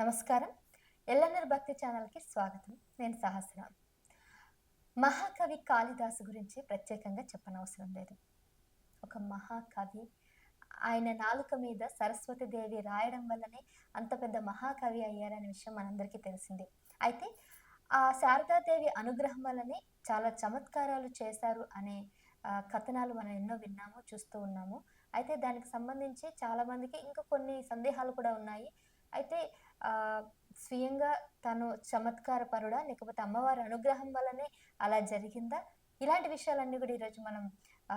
నమస్కారం. ఎల్ఎన్ఆర్ భక్తి ఛానల్కి స్వాగతం. నేను సహస్ర మహాకవి కాళిదాసు గురించి ప్రత్యేకంగా చెప్పనవసరం లేదు. ఒక మహాకవి. ఆయన నాలుక మీద సరస్వతి దేవి రాయడం వల్లనే అంత పెద్ద మహాకవి అయ్యారనే విషయం మనందరికీ తెలిసిందే. అయితే ఆ శారదాదేవి అనుగ్రహం వల్లనే చాలా చమత్కారాలు చేశారు అనే కథనాలు మనం ఎన్నో విన్నాము చూస్తూ ఉన్నాము. అయితే దానికి సంబంధించి చాలామందికి ఇంకా కొన్ని సందేహాలు కూడా ఉన్నాయి. అయితే స్వయంగా తను చమత్కార పరుడా లేకపోతే అమ్మవారి అనుగ్రహం వల్లనే అలా జరిగిందా? ఇలాంటి విషయాలన్నీ కూడా ఈరోజు మనం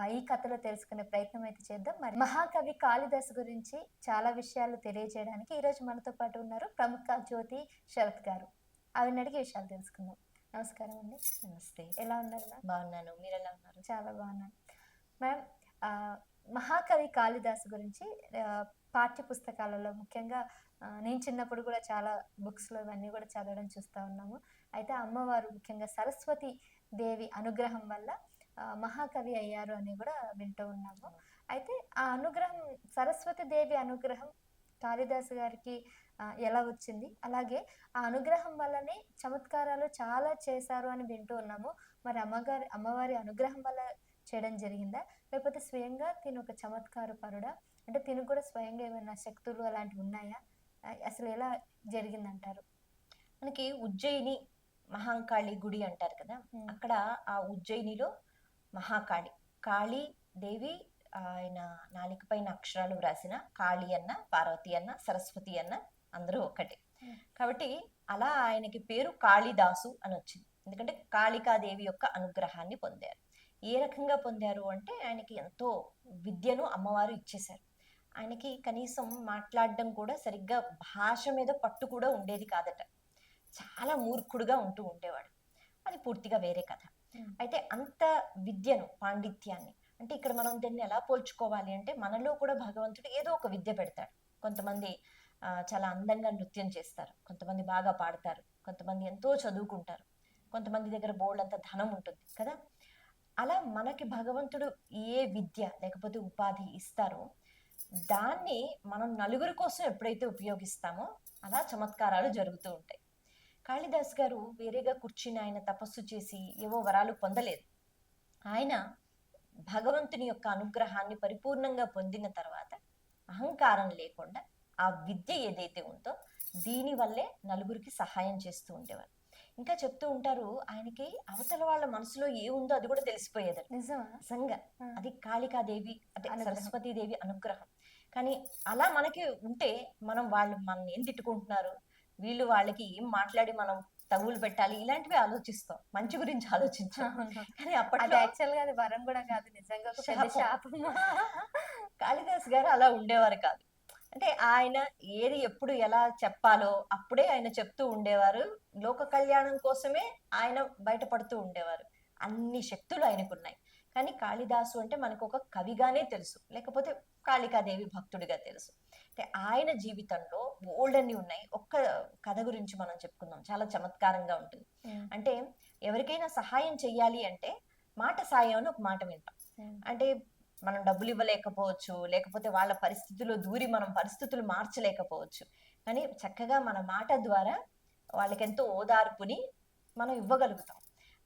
ఈ కథలో తెలుసుకునే ప్రయత్నం అయితే చేద్దాం. మరి మహాకవి కాళిదాస్ గురించి చాలా విషయాలు తెలియజేయడానికి ఈరోజు మనతో పాటు ఉన్నారు ప్రముఖ జ్యోతి శరత్ గారు. ఆవిడని అడిగి విషయాలు తెలుసుకుందాం. నమస్కారం అండి. నమస్తే. ఎలా ఉన్నారు మ్యామ్? బాగున్నాను. మీరు ఎలా ఉన్నారు? చాలా బాగున్నాను. మ్యామ్ మహాకవి కాళిదాస్ గురించి పాఠ్య పుస్తకాలలో ముఖ్యంగా నేను చిన్నప్పుడు కూడా చాలా బుక్స్లో ఇవన్నీ కూడా చదవడం చూస్తూ ఉన్నాము. అయితే అమ్మవారు ముఖ్యంగా సరస్వతి దేవి అనుగ్రహం వల్ల మహాకవి అయ్యారు అని కూడా వింటూ ఉన్నాము. అయితే ఆ అనుగ్రహం సరస్వతి దేవి అనుగ్రహం కాళిదాసు గారికి ఎలా వచ్చింది? అలాగే ఆ అనుగ్రహం వల్లనే చమత్కారాలు చాలా చేశారు అని వింటూ ఉన్నాము. మరి అమ్మగారి అమ్మవారి అనుగ్రహం వల్ల చేయడం జరిగిందా? లేకపోతే స్వయంగా తిను ఒక చమత్కార పరుడా? అంటే తిను కూడా స్వయంగా ఏమైనా శక్తులు అలాంటివి ఉన్నాయా? అసలు ఎలా జరిగిందంటారు? మనకి ఉజ్జయిని మహాంకాళి గుడి అంటారు కదా. అక్కడ ఆ ఉజ్జయినిలో మహాకాళి. కాళీ దేవి ఆయన నాలిక పైన అక్షరాలు వ్రాసిన కాళీ అన్న పార్వతి అన్న సరస్వతి అన్న అందరూ ఒక్కటే. ఉమ్. కాబట్టి అలా ఆయనకి పేరు కాళిదాసు అని వచ్చింది. ఎందుకంటే కాళికాదేవి యొక్క అనుగ్రహాన్ని పొందారు. ఏ రకంగా పొందారు అంటే ఆయనకి ఎంతో విద్యను అమ్మవారు ఇచ్చేశారు. ఆయనకి కనీసం మాట్లాడడం కూడా సరిగ్గా భాష మీద పట్టు కూడా ఉండేది కాదట. చాలా మూర్ఖుడుగా ఉంటూ ఉండేవాడు. అది పూర్తిగా వేరే కథ. అయితే అంత విద్యను పాండిత్యాన్ని అంటే ఇక్కడ మనం దీన్ని ఎలా పోల్చుకోవాలి అంటే మనలో కూడా భగవంతుడు ఏదో ఒక విద్య పెడతాడు. కొంతమంది చాలా అందంగా నృత్యం చేస్తారు. కొంతమంది బాగా పాడతారు. కొంతమంది ఎంతో చదువుకుంటారు. కొంతమంది దగ్గర బోల్డ్ అంత ధనం ఉంటుంది కదా? అలా మనకి భగవంతుడు ఏ విద్య లేకపోతే ఉపాధి ఇస్తారో దాన్ని మనం నలుగురి కోసం ఎప్పుడైతే ఉపయోగిస్తామో అలా చమత్కారాలు జరుగుతూ ఉంటాయి. కాళిదాస్ గారు వేరేగా కూర్చుని ఆయన తపస్సు చేసి ఏవో వరాలు పొందలేదు. ఆయన భగవంతుని యొక్క అనుగ్రహాన్ని పరిపూర్ణంగా పొందిన తర్వాత అహంకారం లేకుండా ఆ విద్య ఏదైతే ఉందో దీని వల్లే నలుగురికి సహాయం చేస్తూ ఉండేవారు. ఇంకా చెప్తూ ఉంటారు ఆయనకి అవతల వాళ్ళ మనసులో ఏ ఉందో అది కూడా తెలిసిపోయేది. నిజమా? నిజంగా. అది కాళికాదేవి అంటే. సరస్వతీదేవి అనుగ్రహం. కానీ అలా మనకి ఉంటే మనం వాళ్ళు మనం ఏం తిట్టుకుంటున్నారు? వీళ్ళు వాళ్ళకి ఏం మాట్లాడి మనం తగులు పెట్టాలి? ఇలాంటివి ఆలోచిస్తాం. మంచి గురించి ఆలోచించాం. కానీ అది అప్పట్లో యాక్చువల్గా వరం కూడా కాదు. నిజంగా. శాపం. కాళిదాస్ గారు అలా ఉండేవారు కాదు. అంటే ఆయన ఏది ఎప్పుడు ఎలా చెప్పాలో అప్పుడే ఆయన చెప్తూ ఉండేవారు. లోక కళ్యాణం కోసమే ఆయన బయటపడుతూ ఉండేవారు. అన్ని శక్తులు ఆయనకున్నాయి కానీ కాళిదాసు అంటే మనకు ఒక కవిగానే తెలుసు. లేకపోతే కాళికాదేవి భక్తుడిగా తెలుసు. అంటే ఆయన జీవితంలో బోల్డ్ అన్ని ఉన్నాయి. ఒక్క కథ గురించి మనం చెప్పుకుందాం. చాలా చమత్కారంగా ఉంటుంది. అంటే ఎవరికైనా సహాయం చెయ్యాలి అంటే మాట సాయం అని ఒక మాట వింటాం. అంటే మనం డబ్బులు ఇవ్వలేకపోవచ్చు. లేకపోతే వాళ్ళ పరిస్థితుల్లో దూరి మనం పరిస్థితులు మార్చలేకపోవచ్చు. కానీ చక్కగా మన మాట ద్వారా వాళ్ళకి ఎంతో ఓదార్పుని మనం ఇవ్వగలుగుతాం.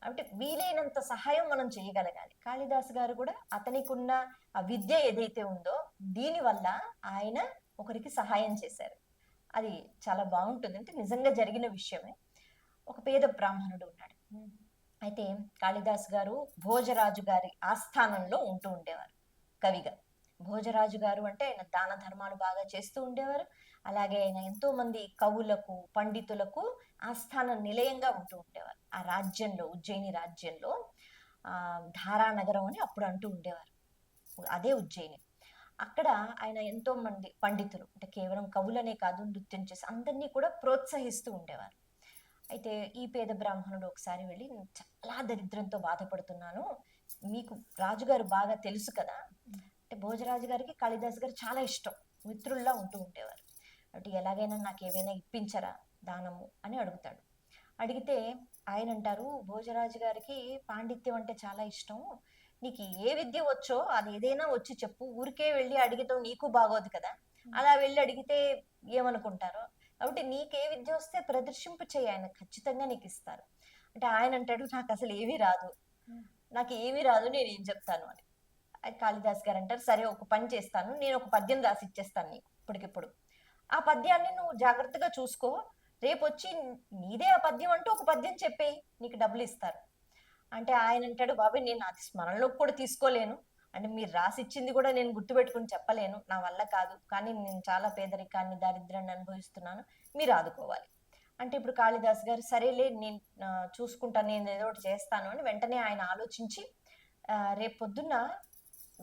అంటే వీలైనంత సహాయం మనం చేయగలగాలి. కాళిదాస్ గారు కూడా అతనికి ఉన్న ఆ విద్య ఏదైతే ఉందో దీనివల్ల ఆయన ఒకరికి సహాయం చేశారు. అది చాలా బాగుంటుంది. అంటే నిజంగా జరిగిన విషయమే. ఒక పేద బ్రాహ్మణుడు ఉన్నాడు. అయితే కాళిదాస్ గారు భోజరాజు గారి ఆస్థానంలో ఉంటూ ఉండేవారు కవిగా. భోజరాజు గారు అంటే ఆయన దాన ధర్మాలు బాగా చేస్తూ ఉండేవారు. అలాగే ఆయన ఎంతో మంది కవులకు పండితులకు ఆస్థాన నిలయంగా ఉంటూ ఉండేవారు. ఆ రాజ్యంలో ఉజ్జయిని రాజ్యంలో ధారా ధారానగరం అని అప్పుడు అంటూ ఉండేవారు. అదే ఉజ్జయిని. అక్కడ ఆయన ఎంతో మంది పండితులు అంటే కేవలం కవులనే కాదు నృత్యం చేసి అందరినీ కూడా ప్రోత్సహిస్తూ ఉండేవారు. అయితే ఈ పేద బ్రాహ్మణుడు ఒకసారి వెళ్ళి "నేను చాలా దరిద్రంతో బాధపడుతున్నాను. మీకు రాజుగారు బాగా తెలుసు కదా. అంటే భోజరాజు గారికి కాళిదాస్ గారు చాలా ఇష్టం. మిత్రుల్లా ఉంటూ ఉండేవారు. అంటే ఎలాగైనా నాకు ఏవైనా ఇప్పించరా? దానము అని అడుగుతాడు. అడిగితే ఆయన అంటారు భోజరాజు గారికి పాండిత్యం అంటే చాలా ఇష్టం. నీకు ఏ విద్య వచ్చో అది ఏదైనా వచ్చి చెప్పు. ఊరికే వెళ్ళి అడిగితే నీకు బాగోదు కదా. అలా వెళ్ళి అడిగితే ఏమనుకుంటారో? కాబట్టి నీకే విద్య వస్తే ప్రదర్శింపు చేయి ఆయన. ఖచ్చితంగా నీకు ఇస్తారు. అంటే ఆయన అంటాడు నాకు అసలు ఏమీ రాదు. నాకు ఏమీ రాదు నేను ఏం చెప్తాను? అని. కాళిదాస్ గారు అంటారు సరే ఒక పని చేస్తాను. నేను ఒక పద్యం రాసి ఇచ్చేస్తాను నీకు ఇప్పటికిప్పుడు. ఆ పద్యాన్ని నువ్వు జాగ్రత్తగా చూసుకో. రేపు వచ్చి నీదే ఆ పద్యం అంటూ ఒక పద్యం చెప్పే నీకు డబ్బులు ఇస్తారు అంటే ఆయన అంటాడు బాబాయ్ నేను అది స్మరణలోకి కూడా తీసుకోలేను. అంటే మీరు రాసి ఇచ్చింది కూడా నేను గుర్తుపెట్టుకుని చెప్పలేను. నా వల్ల కాదు. కానీ నేను చాలా పేదరికాన్ని దారిద్ర్యాన్ని అనుభవిస్తున్నాను. మీరు ఆదుకోవాలి. అంటే ఇప్పుడు కాళిదాస్ గారు సరేలే నేను చూసుకుంటాను నేను ఏదో ఒకటి చేస్తాను అని వెంటనే ఆయన ఆలోచించి రేపు పొద్దున్న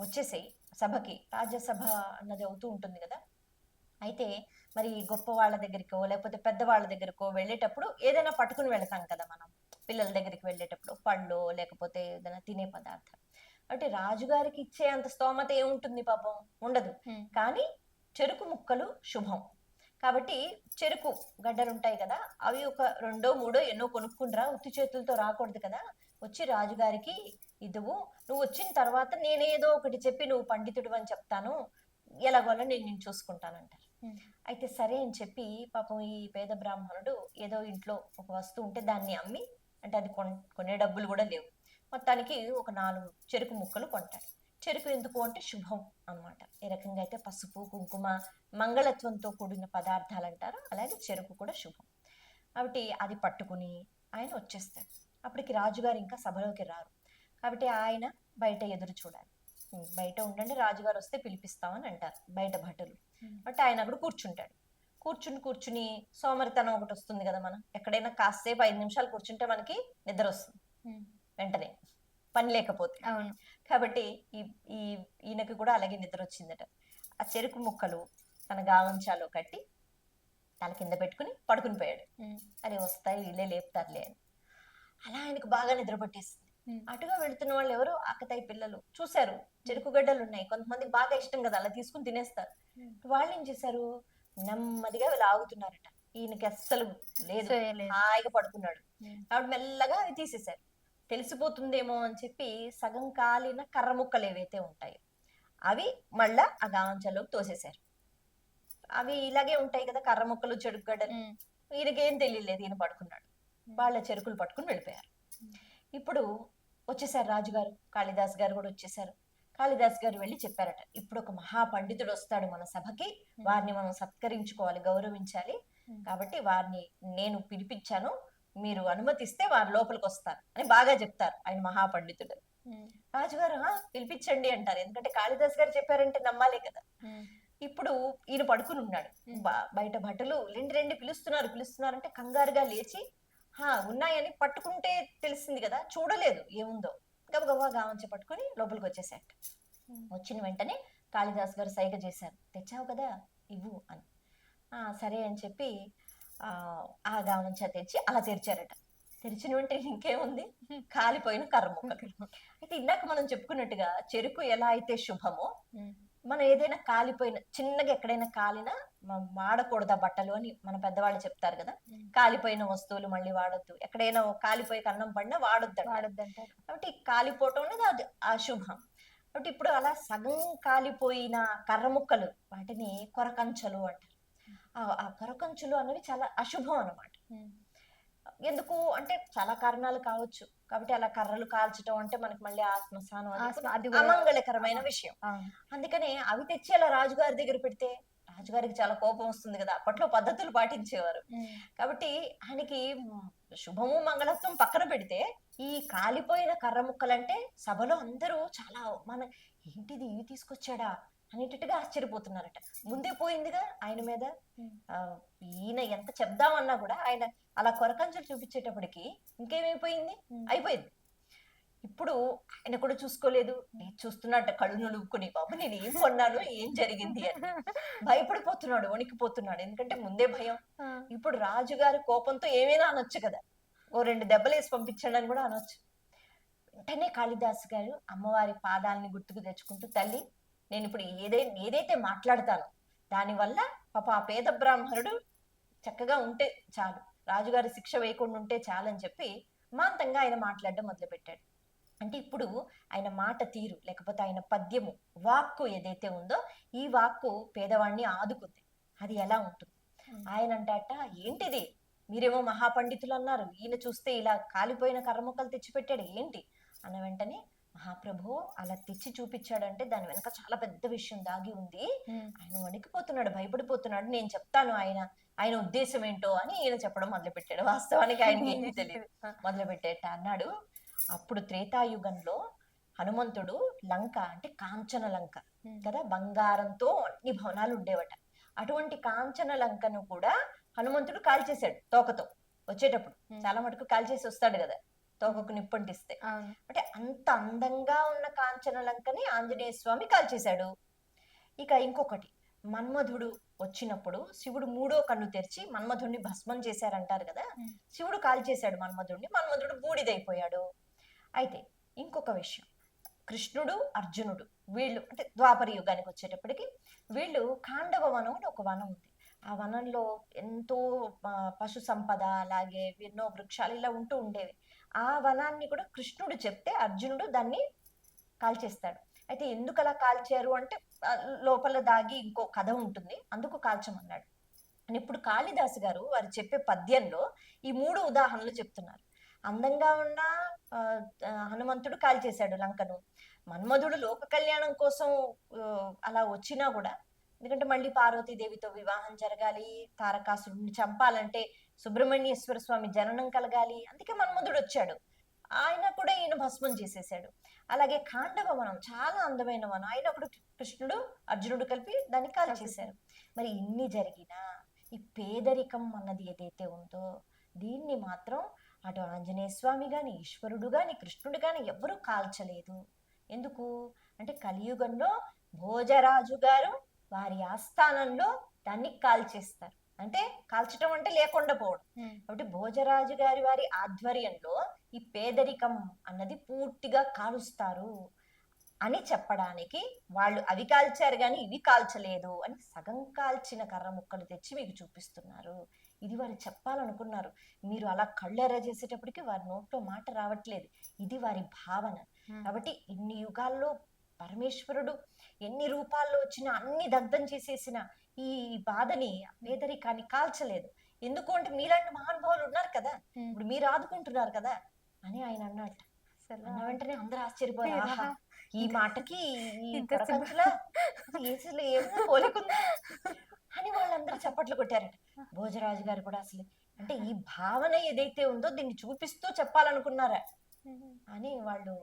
వచ్చేసేయి సభకి. రాజ్యసభ అన్నది అవుతూ ఉంటుంది కదా. అయితే మరి గొప్ప వాళ్ళ దగ్గరికో లేకపోతే పెద్దవాళ్ళ దగ్గరకో వెళ్ళేటప్పుడు ఏదైనా పట్టుకుని వెళ్తాం కదా మనం. పిల్లల దగ్గరికి వెళ్ళేటప్పుడు పళ్ళు లేకపోతే ఏదైనా తినే పదార్థం. అంటే రాజుగారికి ఇచ్చే అంత స్తోమత ఏముంటుంది పాపం? ఉండదు. కానీ చెరుకు ముక్కలు శుభం. కాబట్టి చెరుకు గడ్డలు ఉంటాయి కదా అవి ఒక రెండో మూడో ఎన్నో కొనుక్కుండ్రా ఉత్తి చేతులతో రాకూడదు కదా. వచ్చి రాజుగారికి ఇదువు. నువ్వు వచ్చిన తర్వాత నేనేదో ఒకటి చెప్పి నువ్వు పండితుడు అని చెప్తాను. ఎలాగోలా నేను నేను చూసుకుంటానంటారు. అయితే సరే అని చెప్పి పాపం ఈ పేద బ్రాహ్మణుడు ఏదో ఇంట్లో ఒక వస్తువు ఉంటే దాన్ని అమ్మి అంటే అది కొన్ కొనే డబ్బులు కూడా లేవు. మొత్తానికి ఒక నాలుగు చెరుకు ముక్కలు కొంటాడు. చెరుకు ఎందుకు అంటే శుభం అన్నమాట. ఏ రకంగా అయితే పసుపు కుంకుమ మంగళత్వంతో కూడిన పదార్థాలు అంటారు అలాగే చెరుకు కూడా శుభం. కాబట్టి అది పట్టుకుని ఆయన వచ్చేస్తాడు. అప్పటికి రాజుగారు ఇంకా సభలోకి రారు. కాబట్టి ఆయన బయట ఎదురు చూడాలి. బయట ఉండండి రాజుగారు వస్తే పిలిపిస్తామని అంటారు బయట భటులు. బట్ ఆయన అక్కడ కూర్చుంటాడు. కూర్చుని కూర్చుని సోమరితనం ఒకటి వస్తుంది కదా మనం. ఎక్కడైనా కాసేపు ఐదు నిమిషాలు కూర్చుంటే మనకి నిద్ర వస్తుంది. వెంటనే పని లేకపోతే. అవును. కాబట్టి ఈ ఈ ఈయనకి కూడా అలాగే నిద్ర వచ్చిందట. ఆ చెరుకు ముక్కలు తన గావంచాలో కట్టి తల కింద పెట్టుకుని పడుకుని పోయాడు. అరే వస్తాయి వీళ్ళే లేపుతారులే అని. అలా ఆయనకు బాగా నిద్ర పట్టేసింది. Hmm. అటుగా వెళుతున్న వాళ్ళు ఎవరు? ఆకతాయి పిల్లలు. చూశారు. చెరుకు గడ్డలు ఉన్నాయి కొంతమందికి బాగా ఇష్టం కదా అలా తీసుకుని తినేస్తారు. Hmm. వాళ్ళు ఏం చేశారు? నెమ్మదిగా వీళ్ళు ఆగుతున్నారట. ఈయనకి అస్సలు లేదు. హాయిగా పడుకున్నాడు. Hmm. కాబట్టి మెల్లగా అవి తీసేశారు. తెలిసిపోతుందేమో అని చెప్పి సగం కాలిన కర్ర ముక్కలు ఏవైతే ఉంటాయో అవి మళ్ళా ఆ గాంచలోకి తోసేశారు. అవి ఇలాగే ఉంటాయి కదా కర్ర ముక్కలు చెడుకు గడ్డలు. ఈయనకేం తెలియలేదు. ఈయన పడుకున్నాడు. వాళ్ళ చెరుకులు పట్టుకుని వెళ్ళిపోయారు. ఇప్పుడు వచ్చేసారు రాజుగారు కాళిదాస్ గారు కూడా వచ్చేసారు. కాళిదాస్ గారు వెళ్ళి చెప్పారట ఇప్పుడు ఒక మహా పండితుడు వస్తాడు మన సభకి వారిని మనం సత్కరించుకోవాలి గౌరవించాలి. కాబట్టి వారిని నేను పిలిపించాను మీరు అనుమతిస్తే వారి లోపలికి వస్తారు అని బాగా చెప్తారు ఆయన మహాపండితుడు. ఉమ్. రాజుగారు "ఆ, పిలిపించండి అంటారు. ఎందుకంటే కాళిదాస్ గారు చెప్పారంటే నమ్మాలి కదా. ఇప్పుడు ఈయన పడుకుని ఉన్నాడు. బయట భటులు రెండు రెండు పిలుస్తున్నారు పిలుస్తున్నారు అంటే కంగారుగా లేచి ఉన్నాయని పట్టుకుంటే తెలిసింది కదా చూడలేదు ఏముందో. గబగబా గావంచి పట్టుకుని లోపలికి వచ్చేసాట. వచ్చిన వెంటనే కాళిదాస్ గారు సైగ చేశారు. తెచ్చావు కదా ఇవ్వు అని. "ఆ, సరే అని చెప్పి ఆ, ఆ గావంచ తెచ్చి అలా తెరిచారట. తెరిచిన వెంటనే ఇంకేముంది? కాలిపోయిన ముక్కలు. అయితే ఇందాక మనం చెప్పుకున్నట్టుగా చెరుకు ఎలా అయితే శుభమో. మనం ఏదైనా కాలిపోయిన చిన్నగా ఎక్కడైనా కాలినా వాడకూడదా బట్టలు అని మన పెద్దవాళ్ళు చెప్తారు కదా. కాలిపోయిన వస్తువులు మళ్ళీ వాడొద్దు. ఎక్కడైనా కాలిపోయి కన్నం పడినా వాడొద్దు అంటారు. వాడొద్దంటారు. కాబట్టి కాలిపోవటం అనేది అది అశుభం. కాబట్టి ఇప్పుడు అలా సగం కాలిపోయిన కర్ర ముక్కలు వాటిని కొరకంచలు అంటారు. ఆ- కొరకంచులు అన్నవి చాలా అశుభం అన్నమాట. ఉమ్. ఎందుకు? అంటే చాలా కారణాలు కావచ్చు. కాబట్టి అలా కర్రలు కాల్చడం అంటే మనకి మళ్ళీ ఆ శ్మశానం అది అమంగళకరమైన విషయం. అందుకనే అవి తెచ్చి అలా రాజుగారి దగ్గర పెడితే రాజుగారికి చాలా కోపం వస్తుంది కదా. అప్పట్లో పద్ధతులు పాటించేవారు. కాబట్టి ఆయనకి శుభము మంగళత్వం పక్కన పెడితే ఈ కాలిపోయిన కర్ర ముక్కలంటే సభలో అందరూ చాలా మన ఏంటిది ఇవి తీసుకొచ్చాడా? అనేటట్టుగా ఆశ్చర్యపోతున్నారట. ముందే పోయిందిగా ఆయన మీద. ఈయన ఎంత చెప్దామన్నా కూడా ఆయన అలా కొరకంచెలు చూపించేటప్పటికి ఇంకేమైపోయింది. అయిపోయింది. ఇప్పుడు ఆయన కూడా చూసుకోలేదు. నేను చూస్తున్నట్ట కళ్ళు నులుపుకుని బాబు నేను ఏం కొన్నాను? ఏం జరిగింది? అని. భయపడిపోతున్నాడు వణికిపోతున్నాడు. ఎందుకంటే ముందే భయం. ఇప్పుడు రాజుగారి కోపంతో ఏమైనా అనొచ్చు కదా. ఓ రెండు దెబ్బలు వేసి పంపించండి అని కూడా అనొచ్చు. వెంటనే కాళిదాస్ గారు అమ్మవారి పాదాలని గుర్తుకు తెచ్చుకుంటూ తల్లి నేను ఇప్పుడు ఏదైతే ఏదైతే మాట్లాడతానో దానివల్ల పాప ఆ పేద బ్రాహ్మణుడు చక్కగా ఉంటే చాలు. రాజుగారి శిక్ష వేయకుండా ఉంటే చాలు అని చెప్పి మాంతంగా ఆయన మాట్లాడడం మొదలుపెట్టాడు. అంటే ఇప్పుడు ఆయన మాట తీరు లేకపోతే ఆయన పద్యము వాక్కు ఏదైతే ఉందో ఈ వాక్కు పేదవాడిని ఆదుకుంది. అది ఎలా ఉంటుంది? ఆయన అంటట ఏంటిది? మీరేమో మహాపండితులు అన్నారు. ఈయన చూస్తే ఇలా కాలిపోయిన కర్రముక్కలు తెచ్చిపెట్టాడు. ఏంటి? అన్న వెంటనే మహాప్రభు అలా తెచ్చి చూపించాడంటే దాని వెనక చాలా పెద్ద విషయం దాగి ఉంది. ఆయన వణికిపోతున్నాడు భయపడిపోతున్నాడు. నేను చెప్తాను ఆయన ఆయన ఉద్దేశం ఏంటో అని ఈయన చెప్పడం మొదలుపెట్టాడు. వాస్తవానికి ఆయనకి ఏమీ తెలియదు మొదలుపెట్టేట అన్నాడు. అప్పుడు త్రేతాయుగంలో హనుమంతుడు లంక అంటే కాంచన లంక. కదా బంగారంతో అన్ని భవనాలు ఉండేవట. అటువంటి కాంచన లంకను కూడా హనుమంతుడు కాల్చేశాడు తోకతో. వచ్చేటప్పుడు. చాలా మటుకు కాల్చేసి వస్తాడు కదా. తోకకు నిప్పంటిస్తే. అంటే అంత అందంగా ఉన్న కాంచన లంకని ఆంజనేయ స్వామి కాల్చేశాడు. ఇక ఇంకొకటి మన్మధుడు వచ్చినప్పుడు శివుడు మూడో కన్ను తెరిచి మన్మధుడిని భస్మం చేశారంటారు కదా. శివుడు కాల్చేశాడు మన్మధుడిని మన్మధుడు బూడిదైపోయాడు. అయితే ఇంకొక విషయం కృష్ణుడు అర్జునుడు వీళ్ళు అంటే ద్వాపర యుగానికి వచ్చేటప్పటికి వీళ్ళు ఖాండవ వనం అని ఒక వనం ఉంది. ఆ వనంలో ఎంతో పశు సంపద అలాగే ఎన్నో వృక్షాలు ఇలా ఉంటూ ఉండేవి. ఆ వనాన్ని కూడా కృష్ణుడు చెప్తే అర్జునుడు దాన్ని కాల్చేస్తాడు. అయితే ఎందుకు అలా కాల్చారు అంటే లోపల దాగి ఇంకో కథ ఉంటుంది. అందుకు కాల్చమన్నాడు. అని ఇప్పుడు కాళిదాసు గారు వారు చెప్పే పద్యంలో ఈ మూడు ఉదాహరణలు చెప్తున్నారు. అందంగా ఉన్న హనుమంతుడు కాల్చేశాడు లంకను. మన్మధుడు లోక కళ్యాణం కోసం అలా వచ్చినా కూడా ఎందుకంటే మళ్ళీ పార్వతీదేవితో వివాహం జరగాలి తారకాసురుడిని చంపాలంటే సుబ్రహ్మణ్యేశ్వర స్వామి జననం కలగాలి. అందుకే మన్మధుడు వచ్చాడు. ఆయన కూడా ఈయన భస్మం చేసేసాడు. అలాగే ఖాండవ వనం చాలా అందమైన వనం. ఆయన అప్పుడు కృష్ణుడు అర్జునుడు కలిపి దాన్ని కాల్చేశారు మరి ఇన్ని జరిగినా ఈ పేదరికం అన్నది ఏదైతే ఉందో దీన్ని మాత్రం అటు ఆంజనేయ స్వామి గాని ఈశ్వరుడు గాని కృష్ణుడు గాని ఎవ్వరూ కాల్చలేదు. ఎందుకు? అంటే కలియుగంలో భోజరాజు గారు వారి ఆస్థానంలో దాన్ని కాల్చేస్తారు. అంటే కాల్చటం అంటే లేకుండా పోవడం. కాబట్టి భోజరాజు గారి వారి ఆధ్వర్యంలో ఈ పేదరికం అన్నది పూర్తిగా కాలుస్తారు అని చెప్పడానికి వాళ్ళు అవి కాల్చారు కానీ ఇవి కాల్చలేదు అని సగం కాల్చిన కర్ర ముక్కలు తెచ్చి మీకు చూపిస్తున్నారు. ఇది వారు చెప్పాలనుకున్నారు. మీరు అలా కళ్ళెర్ర చేసేటప్పటికి వారి నోట్లో మాట రావట్లేదు. ఇది వారి భావన. కాబట్టి ఇన్ని యుగాల్లో పరమేశ్వరుడు ఎన్ని రూపాల్లో వచ్చినా అన్ని దగ్ధం చేసేసిన ఈ బాధని పేదరికాన్ని కాల్చలేదు. ఎందుకు అంటే మీలాంటి మహానుభావులు ఉన్నారు కదా. ఇప్పుడు మీరు ఆదుకుంటున్నారు కదా అని ఆయన అన్నట్టు అన్న వెంటనే అందరూ ఆశ్చర్యపోయారు. ఈ మాటకి ఈ ఇంత ప్రపంచంలో అసలు ఏమో పోలికుందా? అని వాళ్ళందరూ చప్పట్లు కొట్టారట. భోజరాజు గారు కూడా అసలు అంటే ఈ భావన ఏదైతే ఉందో దీన్ని చూపిస్తూ చెప్పాలనుకున్నారా. అని వాళ్ళు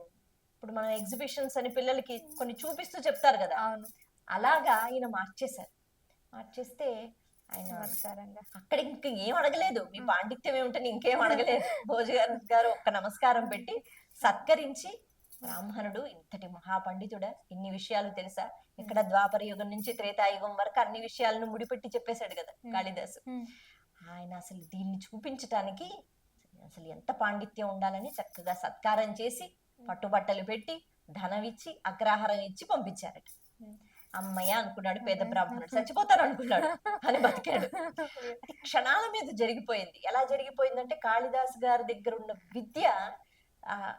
ఇప్పుడు మన ఎగ్జిబిషన్స్ అని పిల్లలకి కొన్ని చూపిస్తూ చెప్తారు కదా. అవును. అలాగా ఆయన మార్చేశారు. మార్చేస్తే ఆయన అక్కడ ఇంక ఏం అడగలేదు. మీ పాండిత్యం ఏమిటని ఇంకేం అడగలేదు. భోజ గారు గారు ఒక్క నమస్కారం పెట్టి సత్కరించి బ్రాహ్మణుడు ఇంతటి మహాపండితుడా ఇన్ని విషయాలు తెలుసా? ఇక్కడ ద్వాపర యుగం నుంచి త్రేతాయుగం వరకు అన్ని విషయాలను ముడిపెట్టి చెప్పేశాడు కదా కాళిదాసు. ఆయన అసలు దీన్ని చూపించటానికి అసలు ఎంత పాండిత్యం ఉండాలని చక్కగా సత్కారం చేసి పట్టుబట్టలు పెట్టి ధనం ఇచ్చి అగ్రహారం ఇచ్చి పంపించారట. అమ్మయ్య అనుకున్నాడు పేద బ్రాహ్మణుడు చచ్చిపోతాను అనుకున్నాడు. అని బతికాడు. అది క్షణాల మీద జరిగిపోయింది. ఎలా జరిగిపోయిందంటే కాళిదాస్ గారి దగ్గర ఉన్న విద్య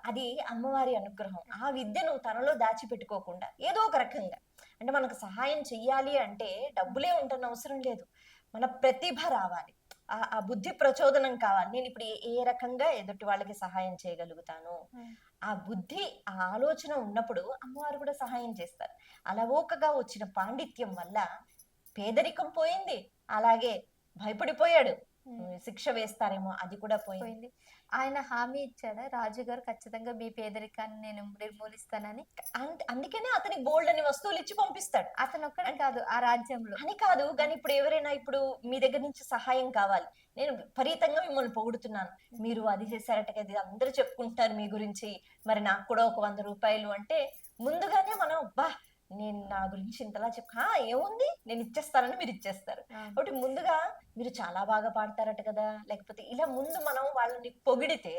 అది అమ్మవారి అనుగ్రహం. ఆ విద్యను తనలో దాచిపెట్టుకోకుండా ఏదో ఒక రకంగా. అంటే మనకు సహాయం చెయ్యాలి అంటే డబ్బులే ఉంటున్న అవసరం లేదు. మన ప్రతిభ రావాలి. ఆ బుద్ధి ప్రచోదనం కావాలి నేను ఇప్పుడు ఏ- రకంగా ఎదుటి వాళ్ళకి సహాయం చేయగలుగుతాను. ఆ బుద్ధి ఆ ఆలోచన ఉన్నప్పుడు అమ్మవారు కూడా సహాయం చేస్తారు అలవోకగా వచ్చిన పాండిత్యం వల్ల పేదరికం పోయింది అలాగే భయపడిపోయాడు. శిక్ష వేస్తారేమో అది కూడా పోయింది. ఆయన హామీ ఇచ్చాడా? రాజుగారు ఖచ్చితంగా మీ పేదరికాన్ని నేను నిర్మూలిస్తానని అందుకనే అతనికి బోల్డ్ అని వస్తువులు ఇచ్చి పంపిస్తాడు. అతను ఒక్కడే కాదు ఆ రాజ్యంలో. అని కాదు కానీ ఇప్పుడు ఎవరైనా ఇప్పుడు మీ దగ్గర నుంచి సహాయం కావాలి. నేను విపరీతంగా మిమ్మల్ని పొగుడుతున్నాను. మీరు అది చేశారట కదా ఇది అందరూ చెప్పుకుంటారు మీ గురించి. మరి నాకు కూడా ఒక వంద రూపాయలు అంటే ముందుగానే మనం బా నేను నా గురించి ఇంతలా చెప్ప "ఆ, ఏముంది? నేను ఇచ్చేస్తానని మీరు ఇచ్చేస్తారు. కాబట్టి ముందుగా మీరు చాలా బాగా పాడతారట కదా. లేకపోతే ఇలా ముందు మనం వాళ్ళని పొగిడితే.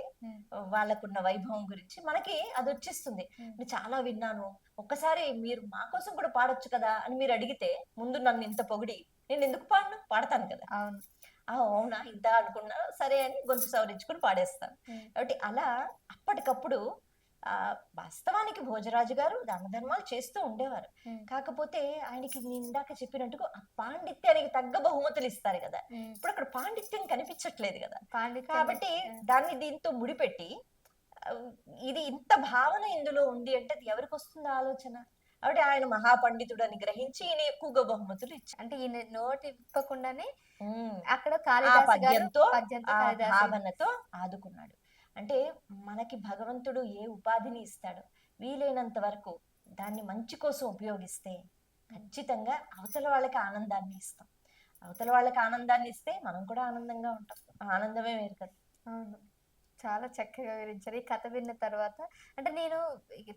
వాళ్ళకున్న వైభవం గురించి మనకి అది వచ్చేస్తుంది. నేను చాలా విన్నాను. ఒక్కసారి మీరు మా కోసం కూడా పాడొచ్చు కదా అని మీరు అడిగితే ముందు నన్ను ఇంత పొగిడి నేను ఎందుకు పాడను? పాడతాను కదా. అవును. ఆ, అవునా? ఇంత అనుకున్నా సరే అని గొంతు సవరించుకుని పాడేస్తాను. కాబట్టి అలా అప్పటికప్పుడు ఆ వాస్తవానికి భోజరాజు గారు దాన ధర్మాలు చేస్తూ ఉండేవారు. కాకపోతే ఆయనకి నేను ఇందాక చెప్పినట్టుగా ఆ పాండిత్యానికి తగ్గ బహుమతులు ఇస్తారు కదా. ఇప్పుడు అక్కడ పాండిత్యం కనిపించట్లేదు కదా. కాబట్టి దాన్ని దీంతో ముడిపెట్టి ఇది ఇంత భావన ఇందులో ఉంది అంటే అది ఎవరికి వస్తుంది ఆలోచన? కాబట్టి ఆయన మహాపండితుడు అని గ్రహించి ఈయన ఎక్కువగా బహుమతులు ఇచ్చారు. అంటే ఈయన నోటి ఇప్పకుండానే. అక్కడ కాళిదాసు గారు భావనతో ఆదుకున్నాడు. అంటే మనకి భగవంతుడు ఏ ఉపాధిని ఇస్తాడో వీలైనంత వరకు దాన్ని మంచి కోసం ఉపయోగిస్తే ఖచ్చితంగా అవతల వాళ్ళకి ఆనందాన్ని ఇస్తాం. అవతల వాళ్ళకి ఆనందాన్ని ఇస్తే మనం కూడా ఆనందంగా ఉంటాం. ఆనందమే వేరు కదా. అవును. చాలా చక్కగా వివరించారు. ఈ కథ విన్న తర్వాత అంటే నేను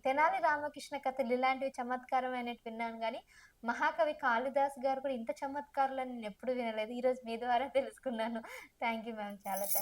తెనాలి రామకృష్ణ కథలు ఇలాంటివి చమత్కారమైనవి విన్నాను కానీ మహాకవి కాళిదాస్ గారు కూడా ఇంత చమత్కారులని నేను ఎప్పుడు వినలేదు. ఈరోజు మీ ద్వారా తెలుసుకున్నాను. థ్యాంక్ యూ మ్యామ్ చాలా థ్యాంక్